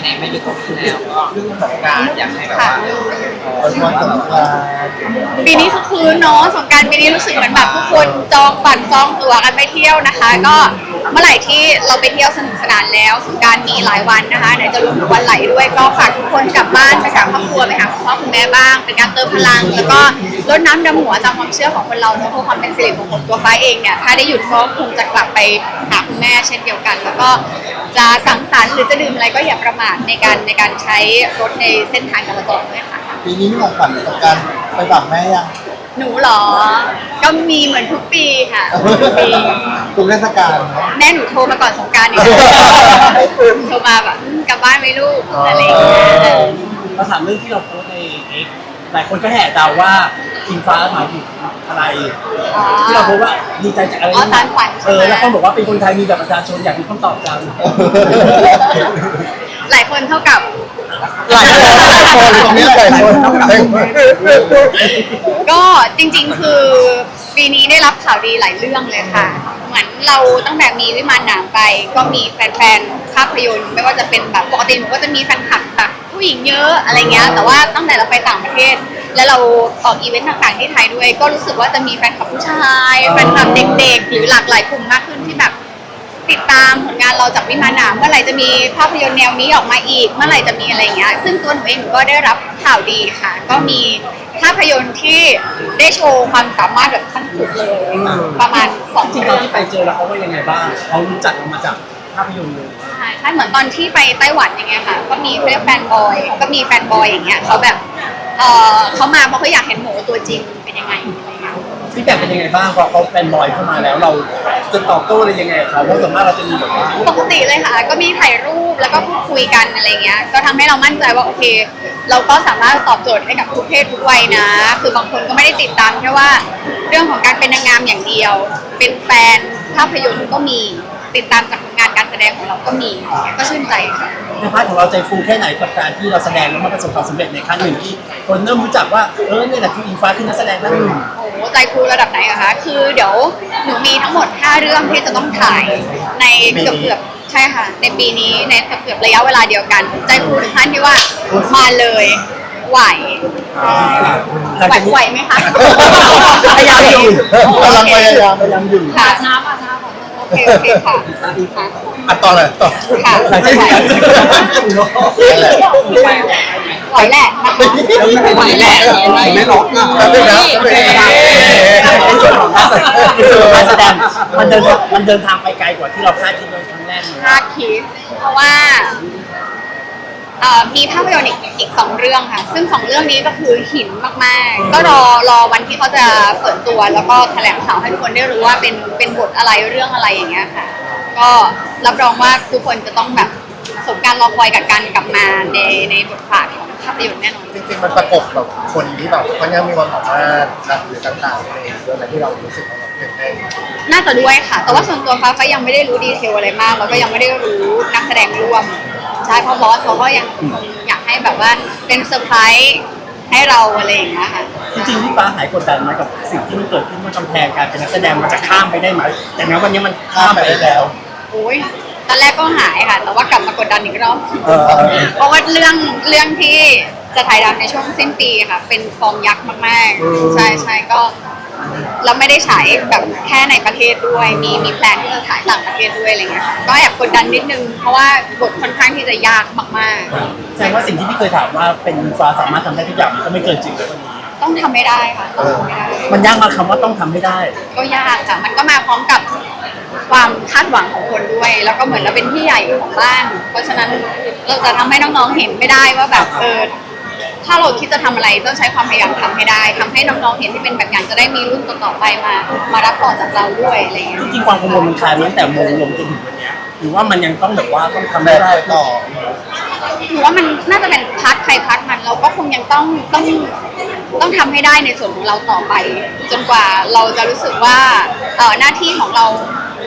ไหนๆมาอยู่ตรงนี้แล้วก็เรื่องสงกรารอยากให้แบบว่าเออวันสงกรานต์ปีนี้คือคืนเนาะสงกรารปีนี้รู้สึกเหมือนแบบทุกคนจองบัตรจองตั๋วกันไปเที่ยวนะคะ ก็ เมื่อไหร่ที่เราไปเที่ยวสนุกสนานแล้วสงกรารมีหลายวันนะคะไหนจะรวมถึงวันไหลด้วยก็ฝากทุกคนกลับบ้านไปหาครอบครัวไปหาคุณพ่อคุณแม่บ้าง เป็นการเติมพลัง แล้วก็ลดน้ำดำหัวตามความเชื่อของคนเราเนอะเพื่อความเป็นสิริมงคลตัวฟ้าเองเนี่ยถ้าได้หยุดก็คงจะกลับไปหาคุณแม่เช่นเดียวกัน แล้วก็จะสังสรรค์หรือจะดื่มอะไรก็อย่าประมาทในการในการใช้รถในเส้นทางการจราจรด้วยค่ะ ปีนี้มีของขวัญสงกรารไปฝากแม่ยัง หนูเหรอ ก็มีเหมือนทุกปีค่ะทุกปี ทุกเทศกาลเนอะ แม่หนูโทรมาก่อนสงกรารอีกโทรมาแบบอืมกลับบ้านไหมลูกอะไรอย่างเงี้ยเออเราถามเรื่องที่เราโพสต์ในเอ็กหลายคนก็แห่เดาว่าอิงฟ้าหมายถึงอะไร อ๋อที่เราโพสต์ว่าดีใจจากอะไรอ๋อสารฝันใช่เอไหมอแล้วเขาบอกว่าเป็นคนไทยมีแบบประชาชนอยากมีคำตอบจัง หลายคนเท่ากับ หลายคนหลายคนตรงนี้หลายคนก็จริงๆคือปีนี้ได้รับข่าวดีหลายเรื่องเลยค่ะ เหมือนเราตั้งแต่มีวิมานหนามไป ก็มีแฟนๆภาพยนตร์ไม่ว่าจะเป็นแบบปกติหนูก็จะมีแฟนคลับแบบผู้หญิงเยอะอะไรเงี้ยแต่ว่าตั้งแต่เราไปต่างประเทศ แล้วเราออกอีเวนต์ต่างๆที่ไทยด้วย ก็รู้สึกว่าจะมีแฟนคลับผู้ชายแฟนคลับเด็กๆ หรือหลากหลายกลุ่มมากขึ้นที่แบบ ติดตามผลงานเราจากวิมานหนามเมื่อไหร่จะมีภาพยนตร์แนวนี้ออกมาอีก เมื่อไหร่จะมีอะไรเงี้ย ซึ่งตัวหนูเองหนูก็ได้รับข่าวดีค่ะ ก็มีภาพยนตร์ที่ได้โชว์ความสามารถแบบขั้นสุดเลยประมาณสองจริงๆตเรื่ออนงที่ไปเจอแล้วเขาว่ายังไงบ้างเขารู้จักเรามาจากภาพยนตร์เลยใช่ใช่เหมือนตอนที่ไปไต้หวันอย่างเงี้ยค่ะ ก็มีเรียกแฟนบอย ก็มีแฟนบอยอย่างเงี้ยเขาแบบ เออเขามาเพราะเขาอยากเห็นหมูตัวจริงเป็นยังไงอะไรเงี้ย พี่แบบเป็นยังไงบ้างพอเขาแฟนบอยเข้ามาแล้วเราจะตอบโต้อะไรยังไงกับเพราะส่วนมากเราจะมีแบบว่าปกติเลยค่ะ ก็มีถ่ายรูปแล้วก็พูดคุยกันอะไรเงี้ย ก็ทำให้เรามั่นใจว่าโอเค เราก็สามารถตอบโจทย์ให้กับทุกเพศทุกวัยนะ คือบางคนก็ไม่ได้ติดตามแค่ว่า เรื่องของการเป็นนางงามอย่างเดียว เป็นแฟนภาพยนตร์ก็มีติดตามจาก งานการแสดงของเราก็มีก็ชื่นใจค่ะ ในพาร์ทของเราใจฟูแค่ไหนกับการที่เราแสดงแล้วมันประสบความสำเร็จในครั้งหนึ่งที่คนเริ่มรู้จักว่าเออเนี่ยแหละคืออิงฟ้าคือนักแสดงท่านหนึ่งโอ้โหใจครูระดับไหนอะคะ คือเดี๋ยวหนูมีทั้งหมด 5 เรื่องที่จะต้องถ่ายในเกือบเกือบๆใช่ค่ะ ในปีนี้ในเกือบเกือบๆระยะเวลาเดียวกัน ใจครูถึงขั้นที่ว่ามาเลยไหวไหวไหวไหมคะ พยายามอยู่ กำลังพยายามพยายามอยู่ ค่ะช้าค่ะช้าค่ะโอ เคโอเคค่ะค่ะ อะต่อเลยต่อค่ะ หลังจากที่นั่นแหละไหวแหละนะคะไหวแหละไม่ล็อกอะแล้วนะในส่วนของการแสดงในส่วนของการแสดงมันเดินมันเดินทางไปไกลกว่าที่เราคาดคิดไว้ครั้งแรกเลย คาดคิดเพราะว่า เอ่อมีภาพยนตร์อีกอีกสองเรื่องค่ะ ซึ่งสองเรื่องนี้ก็คือหินมากๆ ก็รอรอวันที่เขาจะเปิดตัว แล้วก็แถลงข่าวให้ทุกคนได้รู้ว่าเป็นเป็นบทอะไรเรื่องอะไรอย่างเงี้ยค่ะ ก็รับรองว่าทุกคนจะต้องแบบสมการรอคอยกับการกลับมาในในบทบาทของภาพยนตร์แน่นอน จริงๆมันประกบแบบคนที่แบบเขายังมีความสามารถหรือต่างๆในเรื่องอะไรที่เรารู้สึกว่าแบบตื่นเต้นน่าจะด้วยค่ะ แต่ว่าส่วนตัวฟ้าฟ้ายังไม่ได้รู้ดีเทลอะไรมาก แล้วก็ยังไม่ได้รู้นักแสดงร่วม ใช่เพราะบอสเขาก็ยังคงอยากให้แบบว่าเป็นเซอร์ไพรส์ให้เราอะไรอย่างเงี้ยค่ะจริงๆที่ฟ้าหายกดดันไหมกับสิ่งที่มันเกิดขึ้นว่ากำแพงการเป็นนักแสดงมันจะข้ามไปได้ไหมแต่ณวันนี้มันข้ามไปได้แล้ว โอ้ยตอนแรกก็หายค่ะ แต่ว่ากลับมากดดันอีกรอบเออเพราะว่าเรื่องเรื่องที่จะถ่ายทำในช่วงสิ้นปีค่ะ เป็นฟอร์มยักษ์มากๆ ใช่ใช่ก็ เราไม่ได้ฉายแบบแค่ในประเทศด้วย มีมีแพลนที่จะถ่ายต่างประเทศด้วยอะไรเงี้ยค่ะก็แอบกดดันนิดนึง เพราะว่าบทค่อนข้างที่จะยากมากแสดงว่าสิ่งที่พี่เคยถามว่าเป็นฟ้าสามารถทำได้ทุกอย่างมันก็ไม่เกินจริงแล้ววันนี้ๆ ต้องทำไม่ได้ค่ะต้องทำไม่ได้ มันยากมากคำว่าต้องทำไม่ได้ ก็ยากค่ะ มันก็มาพร้อมกับความคาดหวังของคนด้วย แล้วก็เหมือนเราเป็นพี่ใหญ่ของบ้าน เพราะฉะนั้นเราจะทำให้น้องๆเห็นไม่ได้ว่าแบบเออ ถ้าเราคิดจะทำอะไรต้องใช้ความพยายามทำให้ได้ทำให้น้องๆเห็นที่เป็นแบบอย่างจะได้มีรุ่นต่อๆไปมา มารับต่อจากเราด้วยอะไรอย่างเงี้ยจริงๆความกังวลมันคลายมาตั้งแต่มงลงจนถึงวันเนี้ยหรือว่ามันยังต้องแบบว่าต้องทำแม่ไม่ได้ได้ต่อหรือว่ามันน่าจะเป็นพาร์ทใครพาร์ทมันเราก็คงยังต้องต้องต้องทำให้ได้ในส่วนของเราต่อไป จนกว่าเราจะรู้สึกว่าเอ่อหน้าที่ของเรา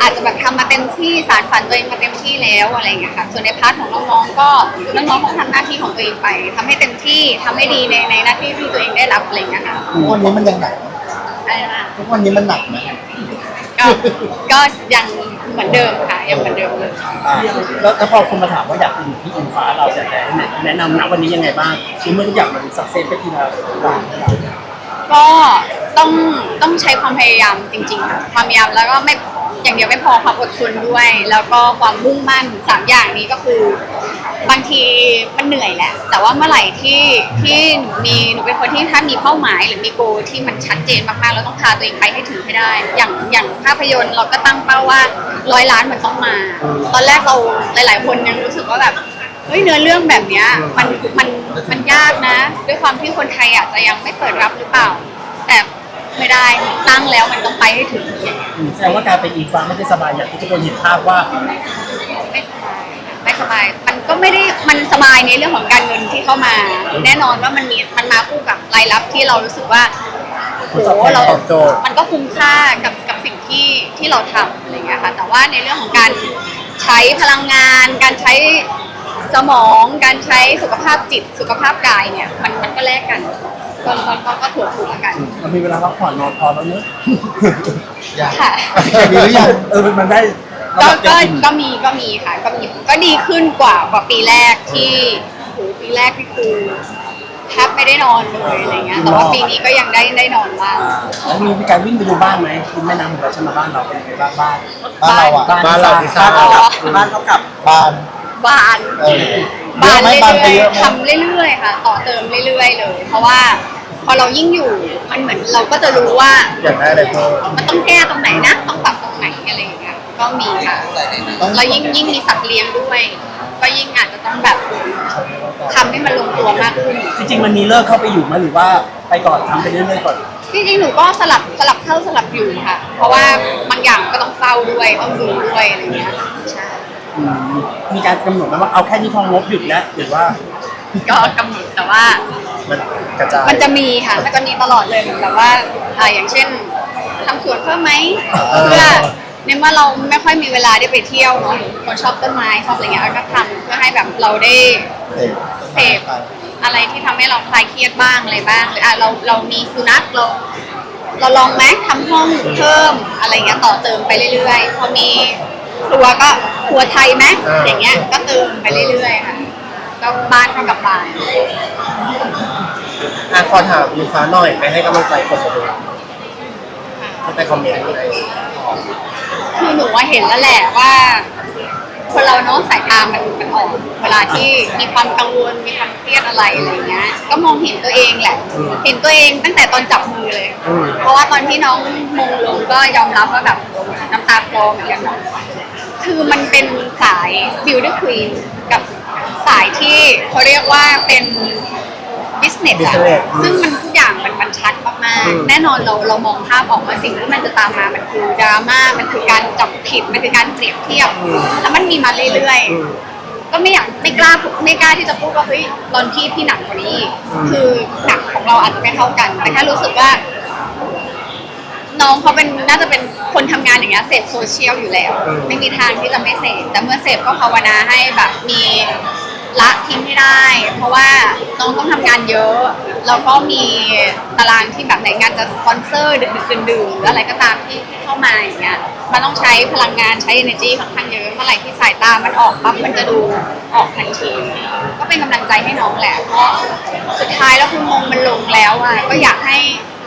อาจจะแบบทำมาเต็มที่สารฝันตัวเองมาเต็มที่แล้วอะไรอย่างเงี้ยค่ะ ส่วนในพาร์ทของน้องๆก็น้องๆต้องทำหน้าที่ของตัวเองไปทำให้เต็มที่ทำให้ดีในในหน้าที่ที่ตัวเองได้รับอะไรอย่างเงี้ยค่ะทุกวันนี้มันยังหนักอะไรนะทุกวันนี้มันหนักไหมก็ก็ยังเหมือนเดิมค่ะยังเหมือนเดิมเลย อ่าแล้วแล้วพอคนมาถามว่าอยากเป็นพี่อิงฟ้าเราจะแนะนำณวันนี้ยังไงบ้างคือเมื่อทุกอย่างมันสักเซสไปทีละอย่างก็ต้องต้องใช้ความพยายามจริงๆค่ะความพยายามแล้วก็ไม่ อย่างเดียวไม่พอความอดทนด้วย แล้วก็ความมุ่งมั่นสามอย่างนี้ก็คือ บางทีมันเหนื่อยแหละ แต่ว่าเมื่อไหร่ที่ที่หนูมีหนูเป็นคนที่ถ้ามีเป้าหมายหรือมีโกที่มันชัดเจนมากๆเราต้องพาตัวเองไปให้ถึงให้ได้ อย่างอย่างภาพยนตร์เราก็ตั้งเป้าว่าร้อยล้านมันต้องมา ตอนแรกเราหลาย ๆ คนยังรู้สึกว่าแบบเฮ้ยเนื้อเรื่องแบบเนี้ยมันมันมันยากนะ ด้วยความที่คนไทยอาจจะยังไม่เปิดรับหรือเปล่า ไม่ได้ตั้งแล้วมันต้องไปให้ถึงอืมแสดงว่าการเป็นอิงฟ้าไม่ได้สบายอย่างที่ทุกคนเห็นภาพว่า ไม่สบายไม่สบาย มันก็ไม่ได้มันสบายในเรื่องของการเงินที่เข้ามา แน่นอนว่ามันมีมันมาคู่กับรายรับที่เรารู้สึกว่าโหเราตอบโจทย์ มันก็คุ้มค่ากับกับสิ่งที่ที่เราทำอะไรเงี้ยค่ะแต่ว่าในเรื่องของการใช้พลังงาน การใช้สมอง การใช้สุขภาพจิตสุขภาพกายเนี่ยมันมันก็แลกกัน ก็ก็ก็ก็ถูกถูกกัน เรามีเวลาพักผ่อนนอนพอแล้วเนอะอยากค่ะ มีหรือยังเออมันได้ก็ระดับก็เต็มอิ่ม ก็มีก็มีค่ะก็มีก็ดีขึ้นกว่ากว่าปีแรกที่โหปีแรกที่คือแทบไม่ได้นอนเลยอะไรเงี้ยแต่ว่าปีนี้ก็ยังได้ได้นอนบ้าง อ่าแล้วมีการวิ่งไปดูบ้านไหมคุณแม่น้ำของเราใช่ไหมบ้านเราเป็นยังไงบ้างบ้านบ้านเราอะบ้านบ้านเราที่สร้างอ๋อบ้านเท่ากับบ้าน บาน เออ บานเยอะไหมเรื่บานไปอยเยอะไหม ๆทำเรื่อยๆค่ะ ต่อเติมเรื่อยๆเลย เพราะว่าพอเรายิ่งอยู่มันเหมือนเราก็จะรู้ว่าอยากได้อะไรเพิ่มมันต้องแก้ตรงไหนนะ ต้องปรับตรงไหนอะไรอย่างเงี้ยก็มีค่ะแล้วยิ่งยิ่งมีสัตว์เลี้ยงด้วย ก็ยิ่งอาจจะต้องแบบทำให้มันลงตัวมากขึ้น จริงๆมันมีเลิกเข้าไปอยู่ไหมหรือว่าไปก่อนทำไปเรื่อยๆก่อน จริงๆ หนูก็สลับสลับเข้าสลับอยู่ค่ะ เพราะว่าบางอย่างก็ต้องเฝ้าด้วยต้องดูด้วยอะไรเงี้ย ใช่ อืมมีการกำหนดไหมว่าเอาแค่นี้พองบหยุดแล้วหรือว่าก็กำหนดแต่ว่า มันกระจายมันจะมีค่ะมันจะมีตลอดเลยแบบว่าอ่าอย่างเช่นทำสวนเพิ่มไหมเออเพื่อในเมื่อเราไม่ค่อยมีเวลาได้ไปเที่ยวเนาะคนชอบต้นไม้ชอบอะไรเงี้ยก็ทำเพื่อให้แบบเราได้เสพอะไรที่ทำให้เราคลายเครียดบ้างอะไรบ้างหรืออะเราเรามีสุนัขเรา เราลองไหมทำห้องเพิ่มอะไรเงี้ยต่อเติมไปเรื่อยๆพอมี ครัวก็ครัวไทยไหมอ่า อย่างเงี้ยก็เติมไปเรื่อยๆค่ะก็บ้านเท่ากับบ้าน อะขอถามอิงฟ้าหน่อยไปให้กำลังใจคนดูที่ไปคอมเมนต์ในคือหนูว่าเห็นแล้วแหละว่า คนเราเนาะสายตามันมันออกเวลาที่มีความกังวลมีความเครียดอะไรอะไรเงี้ย ก็มองเห็นตัวเองแหละ เห็นตัวเองตั้งแต่ตอนจับมือเลย อืมเพราะว่าตอนที่น้องมงลงก็ยอมรับว่าแบบน้ำตาคลอเหมือนกันเนาะ คือมันเป็นสาย Beauty Queen กับสายที่เขาเรียกว่าเป็น business อะ business ซึ่งมันทุกอย่างมันมันชัดมากอืม ๆ แน่นอนเราเรามองภาพออกว่าสิ่งที่มันจะตามมา มันคือดราม่า มันคือการจับผิด มันคือการเปรียบเทียบ แล้วมันมีมาเรื่อยอืม ๆ ก็ไม่อยากไม่กล้าพูดไม่กล้าที่จะพูดว่าเฮ้ยตอนพี่พี่หนักกว่านี้อีกอืม คือหนักของเราอาจจะไม่เท่ากัน แต่แค่รู้สึกว่า น้องเขาเป็นน่าจะเป็นคนทำงานอย่างเงี้ยเสพโซเชียลอยู่แล้วอืมไม่มีทางที่จะไม่เสพแต่เมื่อเสพก็ภาวนาให้แบบมีละทิ้งไม่ได้ เพราะว่าน้องต้องทำงานเยอะแล้วก็มีตารางที่แบบไหนงานจะสปอนเซอร์ดึกๆดื่นๆหรืออะไรก็ตามที่ที่เข้ามาอย่างเงี้ยมันต้องใช้พลังงานใช้ energy ค่อนข้างเยอะเมื่อไหร่ที่สายตามันออกปั๊บมันจะดูออกทันทีก็เป็นกำลังใจให้น้องแหละเพราะสุดท้ายแล้วคุณมงมันลงแล้วอะก็อยากให้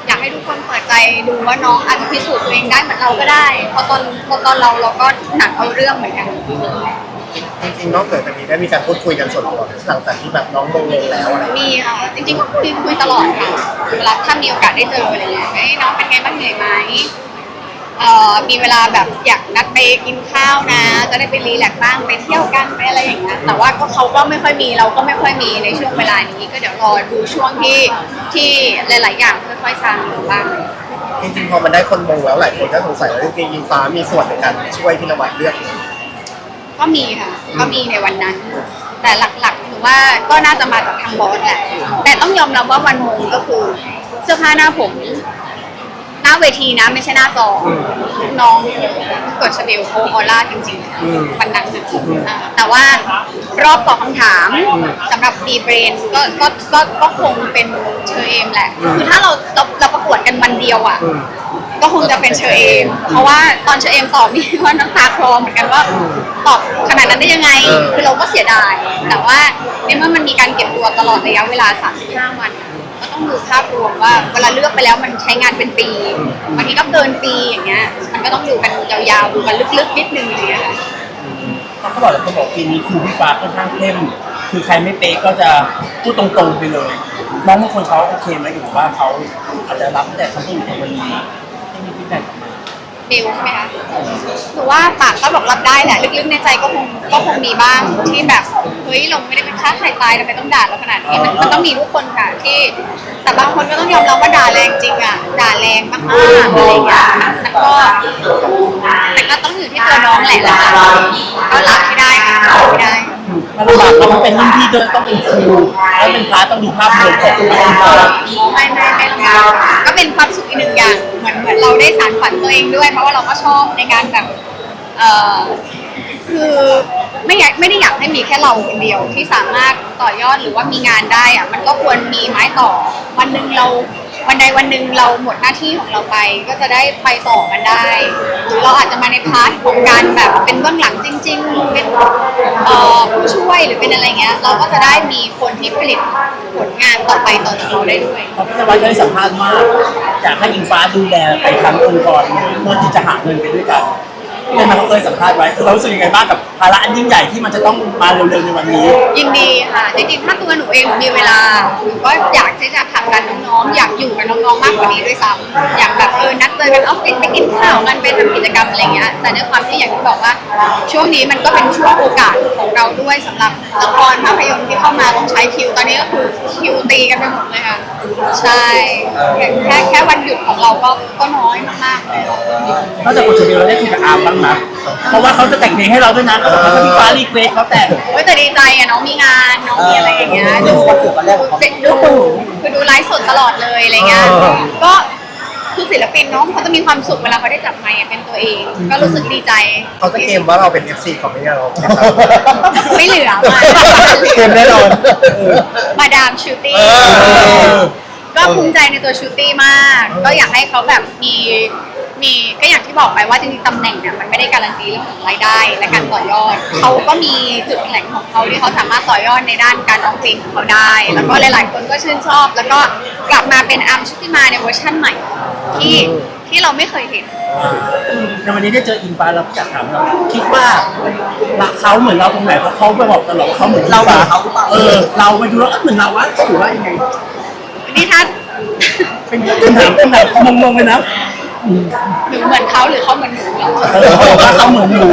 อยากให้ทุกคนเปิดใจดูว่าน้องอาจจะพิสูจน์ตัวเองได้เหมือนเราก็ได้เพราะตอนเพราะตอนเราเราก็หนักเอาเรื่องเหมือนกัน จริงๆนอกจากนี้ได้มีการพูดคุยกันส่วนตัวหลังจากที่แบบน้องลงลงแล้วอะไรอย่างเงี้ยมีค่ะจริงๆก็คุยคุยตลอดค่ะเวลาถ้ามีโอกาสได้เจออะไรเงี้ยเอ้ยน้องเป็นไงบ้างเหนื่อยไหม เอ่อมีเวลาแบบอยากนัดไปกินข้าวนะ จะได้ไปรีแลกซ์บ้างไปเที่ยวกันไปอะไรอย่างเงี้ยแต่ว่าก็เขาก็ไม่ค่อยมีเราก็ไม่ค่อยมีในช่วงเวลานี้ก็เดี๋ยวรอดูช่วงที่ที่หลาย ๆ อย่างค่อยๆซางลงบ้าง จริงๆพอมันได้คนมงแล้วหลายคนก็สงสัยว่าจริงๆอิงฟ้ามีส่วนในการช่วยพี่นวัดเลือกก็มีค่ะ ก็มีในวันนั้น แต่หลักๆถือว่าก็น่าจะมาจากทางบอสแหละ แต่ต้องยอมรับว่าวันมงก็คือ เสื้อผ้าหน้าผม หน้าเวทีนะไม่ใช่หน้าจออน้องกดชาเบลเขาออร่าจริงอืมๆวันนั้นนะอ่าแต่ว่ารอบตอบคำถามสำหรับดีเบรนก็ก็ก็ก็คงเป็นเชอเอมแหละคือถ้าเราเราเราประกวดกันวันเดียวอะ อืม ก็คงจะเป็นเชอเอม เพราะว่าตอนเชอเอมตอบนี่ ว่าน้ำตาคลอเหมือนกันว่าตอบขนาดนั้นได้ยังไง เออ คือเราก็เสียดาย แต่ว่าในเมื่อมันมีการเก็บตัวตลอดระยะเวลา 35 วัน องดูภาพรวมว่าเวลาเลือกไปแล้วมันใช้งานเป็นปีบางทีก็เกินปีอย่างเงี้ย มันก็ต้องดูกันยาวๆดูกันลึกๆนิดนึงอย่างเงี้ยค่ะเขาบอกเลยเขาบอกปีนี้ครูพี่ฟ้าค่อนข้างเข้ม คือใครไม่เป๊ะก็จะพูดตรงๆไปเลยน้องบางคนเขาโอเคไหมหรือว่าเขาอาจจะรับแต่คำพูดของวันนี้ที่มีพิจารณา ดิวใช่ไหมคะถือว่าปากก็บอกรับได้แหละ ลึกๆในใจก็คงก็คงมีบ้างที่แบบเฮ้ยเราไม่ได้เป็นฆ่าใครตายทำไมต้องด่าเราขนาดนี้มันมันต้องมีทุกคนค่ะที่ แต่บางคนก็ต้องยอมรับว่าด่าแรงจริงอะด่าแรงมากๆอะไรอย่างเงี้ยแต่ก็แต่ก็ต้องอยู่ที่ตัวน้องแหละแล้วก็รับให้ได้ ลำบากเพราะมันเป็นรุ่นพี่ด้วยต้องเป็นครูแล้วเป็นพาร์ทต้องดูภาพรวมของน้องเขาไม่ไม่ไม่ลำบากก็เป็นความสุขอีกหนึ่งอย่างเหมือนเหมือนเราได้สานฝันตัวเองด้วย เพราะว่าเราก็ชอบในการแบบเอ่อคือไม่อยากไม่ได้อยากให้มีแค่เราคนเดียวที่สามารถต่อยอดหรือว่ามีงานได้อะมันก็ควรมีไม้ต่อ วันหนึ่งเรา วันใดวันหนึ่งเราหมดหน้าที่ของเราไป ก็จะได้ไปต่อกันได้หรือเราอาจจะมาในพาร์ทของการแบบเป็นเบื้องหลังจริง ๆ เป็นเอ่อผู้ช่วยหรือเป็นอะไรเงี้ย เราก็จะได้มีคนที่ผลิตผลงานต่อไปต่อจากเราได้ด้วย เพราะพี่นวัดเคยสัมภาษณ์ว่าอยากให้อิงฟ้าดูแลไปทำองค์กรเพื่อที่จะหาเงินไปด้วยกัน พี่นวัดเขาเคยสัมภาษณ์ไว้เรารู้สึกยังไงบ้างกับภาระอันยิ่งใหญ่ที่มันจะต้องมาเร็วๆในวันนี้ ยินดีค่ะ จริงๆ ถ้าตัวหนูเองหนูมีเวลาหนูก็อยากที่จะผลักดันน้องๆ อยากอยู่กับน้องๆ มากกว่านี้ด้วยซ้ำอยากแบบเออ นัดเจอกันออฟฟิศไปกินข้าวกันไปทำกิจกรรมอะไรเงี้ย แต่ด้วยความที่อย่างที่บอกว่า ช่วงนี้มันก็เป็นช่วงโอกาสของเราด้วยสำหรับละครภาพยนตร์ที่เข้ามาต้องใช้คิว ตอนนี้ก็คือคิวตีกันไปหมดเลยค่ะ ใช่แค่แค่วันหยุดของเราก็ก็น้อยมากๆเลยนอกจากคนเดีเราได้คุยกับอาร์มบ้างนะเพราะว่าเขาจะแต่งเพลงให้เราด้วยนะเขาบอกว่าถ้าพี่ฟ้ารีเควสเขาแต่งเฮ้ยแต่ดีใจอะน้องมีงานน้องมีอะไรอย่างเงี้ยดูดูคือดูไลฟ์สดตลอดเลยอะไรเงี้ยเออ ก็คือศิลปินเน้องเขาจะมีความสุขเวลาเขาได้จับไมค์อะเป็นตัวเอง ก็รู้สึกดีใจเขาจะเกมว่าเราเป็น FC ของไม่ใช่เราไม่เหลือมาเกมแน่นอน มาดามชูตี้เออก็ภูมิใจในตัวชูตี้มาก ก็อยากให้เขาแบบมี มีก็อย่างที่บอกไปว่าจริงๆตำแหน่งเนี่ยมันไม่ได้การันตีเรื่องของรายได้และการต่อยอดเขาก็มีจุดแข็งของเขาที่เขาสามารถต่อยอดในด้านการร้องเพลงของเขาได้ แล้วก็หลายๆคนก็ชื่นชอบ แล้วก็กลับมาเป็นอาร์มชุติมาในเวอร์ชั่นใหม่ที่ที่เราไม่เคยเห็นในวันนี้ได้เจออิงฟ้าเราอยากถามเราคิดว่ารักเขาเหมือนเราตรงไหนเพราะเขาไปบอกตลอดว่าเขาเหมือนเราเขาเออเราไปดูแล้วเอ้ยเหมือนเราวะถือว่ายังไงนี่ถ้าเป็นคำถามคำถามงงๆเลยนะ หนูเหมือนเขาหรือเขาเหมือนหนูเหรอเออเขาบอกว่าเขาเหมือนหนู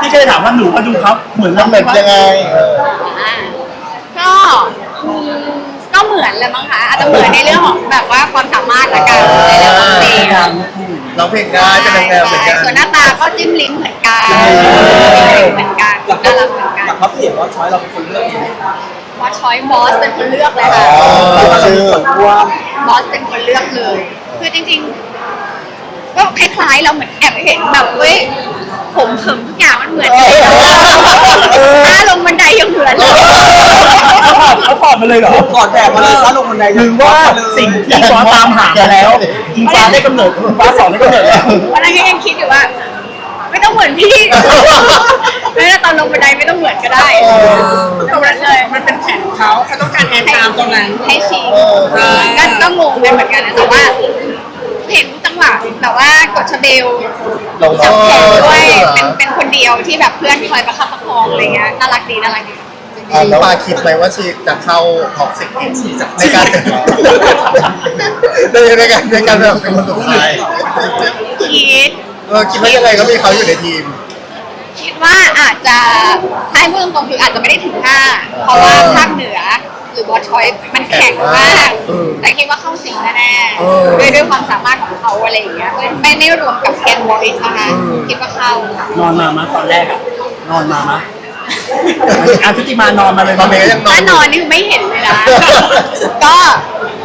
ที่เคยถามว่าหนูมาดูเขาเหมือนแล้เราวเหมือนยังไงเอออ่าก็อืมก็เหมือนแหละมั้งคะอาจจะเหมือนในเรื่องของแบบว่าความสามารถละกันในเรื่องของเพลงเราเพลงได้เป็นนางงามเหมือนกัน ส่วนหน้าตาก็จิ้มลิ้นเหมือนกันเหมือนกันหลักน่ารักเหมือนกันหลักพับเสียงว่าช้อยเราเป็นคนเลือกเองว่าช้อยบอสเป็นคนเลือกเลยค่ะ อ๋อชื่อ ว่า บอสเป็นคนเลือกเลย คือจริงๆ ก็คล้ายๆเราเหมือนแอบเห็นแบบเว้ยผมเผิมทุกอย่างมันเหมือนกันเลยถ้าลงบันไดยังเหมือนเลยเขาถอดเขาถอดมาเลยเหรอก่อนแดดมาเลยถ้าลงบันไดหรือว่าสิ่งที่ฟ้าตามหามาแล้วอิงฟ้าได้กำเนิดอิงฟ้าสองได้กำเนิดแล้ววันนั้นก็ยังคิดอยู่ว่า ไม่ต้องเหมือนพี่ไม่ได้ตอนลงบันไดไม่ต้องเหมือนก็ได้ตรงนั้นเลยมันเป็นแผนเขาเขาต้องการแอนตามตรงนั้นให้ชี้ก็ก็งงกันเหมือนกันนะแต่ว่าเห็น จังหวะแบบว่ากดชาเบลลงจับแขนด้วยเออเป็นเป็นคนเดียวที่แบบเพื่อนคอยประคับประคองอะไรเงี้ยน่ารักดีน่ารักดีอ่าแล้วปาคิดไหมว่าชีจะเข้าท็อปสิบในการในในการในการแบบเป็นคนสุดท้ายคิดเออคิดว่ายังไงก็มีเขาอยู่ในทีม คิดว่าอาจจะถ้าให้พูดตรงๆคืออาจจะไม่ได้ถึงห้าเพราะว่าภาคเหนือ หรือบอสชอยมันแข็งมากอืมแต่คิดว่าเข้าสิงแน่เออๆด้วยด้วยความสามารถของเขาอะไรอย่างเงี้ยไม่ไม่ไม่รวมกับแกนบอยส์นะคะอืมคิดว่าเข้านอนมามาตอนแรกอะนอนมามาอาทิตย์มานอนมาเลย ตอนนี้ก็ยัง นอนถ้านอนนี่คือไม่เห็นเลยนะ ก็ค่ะ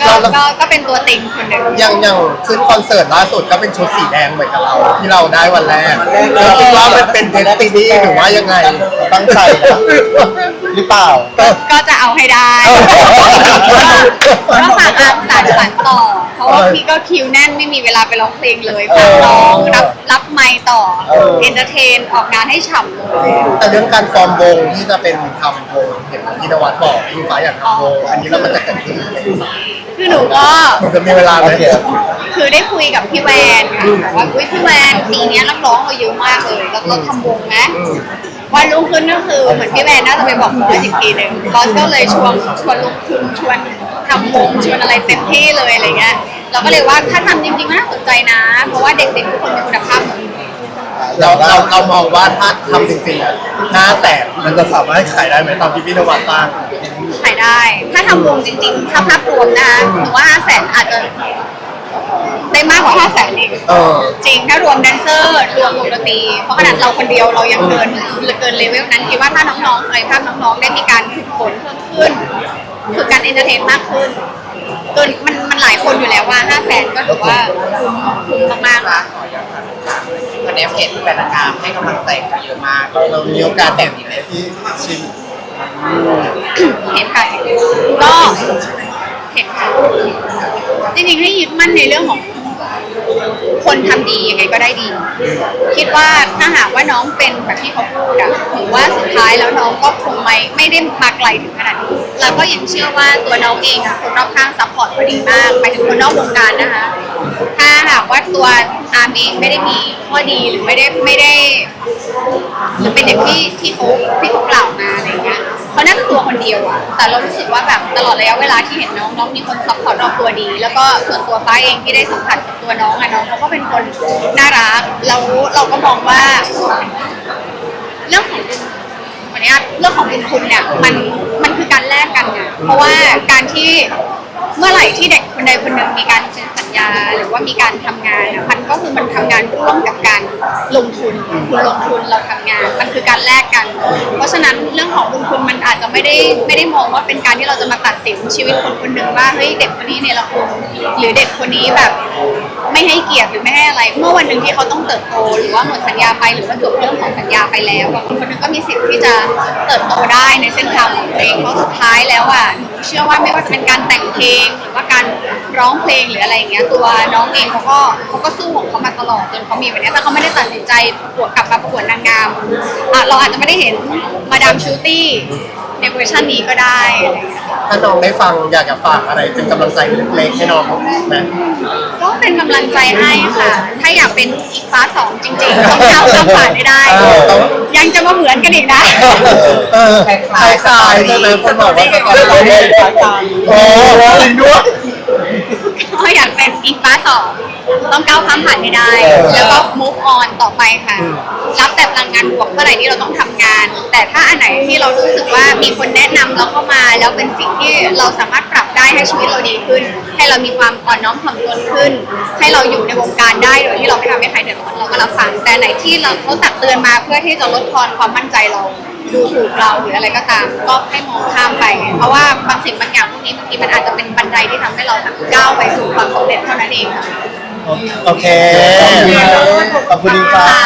ก็ก็เราก็ก็เป็นตัวติงคนหนึ่งยังยังขึ้นคอนเสิร์ตล่าสุดก็เป็นชุดสีแดงเหมือนกับเรา ที่เราได้วันแรกเราคิดว่ามันเป็นเดสตินีหรือว่ายังไงตั้งใจนะหรือเปล่า ก็จะเอาให้ได้ก็ฝากอาร์มสารฝันต่อ เพราะว่าพี่ก็คิวแน่นไม่มีเวลาไปร้องเพลงเลยฝากน้องรับรับไมค์ต่อเออเอนเตอร์เทนออกงานให้ฉ่ำเลยแต่เรื่องการฟอร์มวงที่จะเป็นทำวงเห็นพี่นวัดบอกพี่ฟ้าอยากทำวงอันนี้เรามันจะเกิดขึ้นไหม คือหนูก็มันจะมีเวลาไหมโอเคคือได้คุยกับพี่แวนค่ะบอกว่าอุ้ยพี่แวนปีเนี้ยนักร้องเราเยอะมากเลยแล้วเราทำวงไหมวันรุ่งขึ้นก็คือเหมือนพี่แวนน่าจะไปบอกบอสอีกทีหนึ่งบอสก็เลยชวนชวนลงทุนชวนทำวงชวนอะไรเต็มที่เลยอะไรเงี้ยเราก็เลยว่าถ้าทำจริงๆก็น่าสนใจนะ เพราะว่าเด็กๆทุกคนมีคุณภาพหมด เราเราเรามองว่าถ้าทำจริงๆอะห้าแสนมันจะสามารถขายได้ไหมตามที่พี่นวัดตั้ง ขายได้ ถ้าทำวงจริงๆถ้าภาพรวมนะคะหนูว่าห้าแสนอาจจะได้มากกว่าห้าแสนอีกเออ จริงถ้ารวมแดนเซอร์รวมวงดนตรีเพราะขนาดเราคนเดียวเรายังเกินเกินเลเวลนั้นคิดว่าถ้าน้องๆศักยภาพน้องๆได้มีการฝึกฝนเพิ่มขึ้นฝึกการเอนเตอร์เทนมากขึ้นเกินมันมันหลายคนอยู่แล้วว่าห้าแสนก็ถือว่าคุ้มคุ้มมากๆละวันนี้เพจแฟนนางงามให้กำลังใจเขาเยอะมากเรามีโอกาสแบบนี้ไหม ที่ชิม เห็นค่ะก็เห็นค่ะจริงๆให้ยึดมั่นในเรื่องของ คนทำดียังไงก็ได้ดี คิดว่าถ้าหากว่าน้องเป็นแบบที่เขาพูดอะถือว่าสุดท้ายแล้วน้องก็คงไม่ไม่ได้มาไกลถึงขนาดนี้แล้วก็ยังเชื่อว่าตัวน้องเองอะคนรอบข้างซัพพอร์ตเขาดีมากหมายถึงคนนอกวงการนะคะ ถ้าหากว่าตัวอาร์มเองไม่ได้มีข้อดีหรือไม่ได้ไม่ได้ หรือเป็นอย่างที่ที่เขาที่เขากล่าวมาอะไรเงี้ย เขาน่งตัวคนเดียวอะแต่เรารู้สึกว่าแบบตลอดระยะเวลาที่เห็นน้องน้องมีคนซัพพอร์ตรอบตัวดี แล้วก็ส่วนตัวฟ้าเองที่ได้สัมผัสกับตัวน้องอะน้องเขาก็เป็นคนน่ารักแล้วเราก็มองว่า เรื่องของวันนี้เรื่องของบุญคุณเนี่ยมันมันคือการแลกกันไงเพราะว่าการที่ เมื่อไหร่ที่เด็กคนใดคนหนึ่งมีการเซ็นสัญญา หรือว่ามีการทำงานอะมันก็คือมันทำงานร่วมกับการลงทุนคุณลงทุนเราทำงาน มันคือการแลกกัน เพราะฉะนั้นเรื่องของบุญคุณมันอาจจะไม่ได้ไม่ได้มองว่าเป็นการที่เราจะมาตัดสินชีวิตคนคนหนึ่งว่าเฮ้ยเด็กคนนี้เนี่ยเราคุณหรือเด็กคนนี้แบบ ไม่ให้เกียรติหรือไม่ให้อะไร เมื่อวันหนึ่งที่เขาต้องเติบโต หรือว่าหมดสัญญาไปหรือว่าจบเรื่องของสัญญาไปแล้วอะคนคนหนึงก็มีสิทธิ์ที่จะเติบโตได้ในเส้นทางของตัวเองเพราะสุดท้ายแล้วอะหนู เชื่อว่าไม่ว่าจะเป็นการแต่งเพลงหรือว่าการร้องเพลงหรืออะไรอย่างเงี้ยตัวน้องเองเขาก็เขาก็สู้ของเขามาตลอดจนเขามีวันเนี้ยถ้าเขาไม่ได้ตัดสินใจประกวดกลับมาประกวดนางงามอะเราอาจจะไม่ได้เห็นมาดามชูตี้ในเวอร์ชันนี้ก็ได้อะไรอย่างเงี้ยถ้าน้องได้ฟังอยากจะฝากอะไรเป็นกำลังใจเล็กๆให้น้องไหมก็เป็นกำลังใจให้ค่ะ ถ้าอยากเป็นอีกฟ้าสองจริงๆ ต้องก้าวข้ามผ่านให้ได้เออต้องยังจะมาเหมือนกันอีกนะ เออคล้ายๆใช่ไหมคนบอกว่าเราเนี่ยโอ้จริงด้วยก็อยากเป็นอีกฟ้าสอง ต้องก้าวข้ามผ่านให้ได้ แล้วก็ move on ต่อไปค่ะ รับแต่พลังงานบวกเมื่อไหร่ที่เราต้องทำงาน แต่ถ้าอันไหนที่เรารู้สึกว่ามีคนแนะนำเราเข้ามาแล้วเป็นสิ่งที่เราสามารถปรับได้ให้ชีวิตเราดีขึ้น ให้เรามีความอ่อนน้อมถ่อมตนขึ้น ให้เราอยู่ในวงการได้โดยที่เราไม่ทำให้ใครเดือดร้อนเราก็รับฟังแต่ไหนที่เราเขาตักเตือนมาเพื่อที่จะลดทอนความมั่นใจเรา ดูถูกเราหรืออะไรก็ตาม ก็ให้มองข้ามไป เพราะว่าบางสิ่งบางอย่างพวกนี้บางทีมันอาจจะเป็นบันไดที่ทำให้เราแบบก้าวไปสู่ความสำเร็จเท่านั้นเองค่ะ โอเค ขอบคุณดีครับ